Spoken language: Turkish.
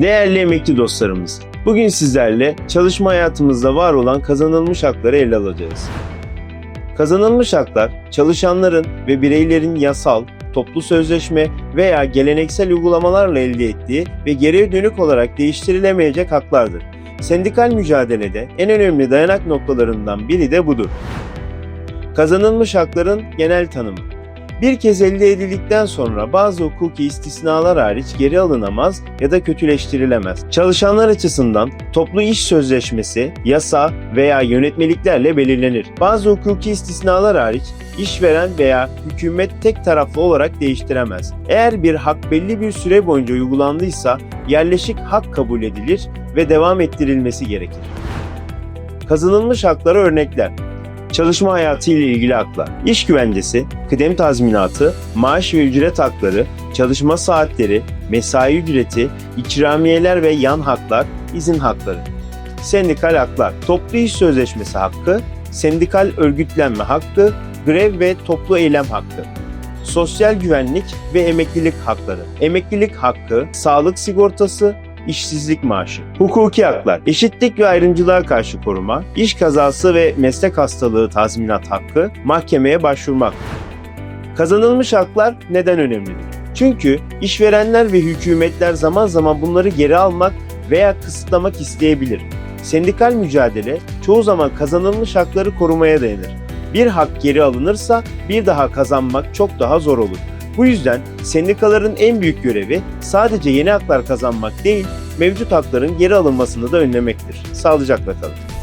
Değerli emekli dostlarımız, bugün sizlerle çalışma hayatımızda var olan kazanılmış hakları ele alacağız. Kazanılmış haklar, çalışanların ve bireylerin yasal, toplu sözleşme veya geleneksel uygulamalarla elde ettiği ve geriye dönük olarak değiştirilemeyecek haklardır. Sendikal mücadelede en önemli dayanak noktalarından biri de budur. Kazanılmış hakların genel tanımı. Bir kez elde edildikten sonra bazı hukuki istisnalar hariç geri alınamaz ya da kötüleştirilemez. Çalışanlar açısından toplu iş sözleşmesi, yasa veya yönetmeliklerle belirlenir. Bazı hukuki istisnalar hariç işveren veya hükümet tek taraflı olarak değiştiremez. Eğer bir hak belli bir süre boyunca uygulandıysa yerleşik hak kabul edilir ve devam ettirilmesi gerekir. Kazanılmış haklara örnekler çalışma hayatı ile ilgili haklar, iş güvencesi, kıdem tazminatı, maaş ve ücret hakları, çalışma saatleri, mesai ücreti, ikramiyeler ve yan haklar, izin hakları. Sendikal haklar, toplu iş sözleşmesi hakkı, sendikal örgütlenme hakkı, grev ve toplu eylem hakkı. Sosyal güvenlik ve emeklilik hakları. Emeklilik hakkı, sağlık sigortası, işsizlik maaşı. Hukuki haklar, eşitlik ve ayrımcılığa karşı koruma, iş kazası ve meslek hastalığı tazminat hakkı, mahkemeye başvurmak. Kazanılmış haklar neden önemlidir? Çünkü işverenler ve hükümetler zaman zaman bunları geri almak veya kısıtlamak isteyebilir. Sendikal mücadele çoğu zaman kazanılmış hakları korumaya dayanır. Bir hak geri alınırsa bir daha kazanmak çok daha zor olur. Bu yüzden sendikaların en büyük görevi sadece yeni haklar kazanmak değil, mevcut hakların geri alınmasını da önlemektir. Sağlıcakla kalın.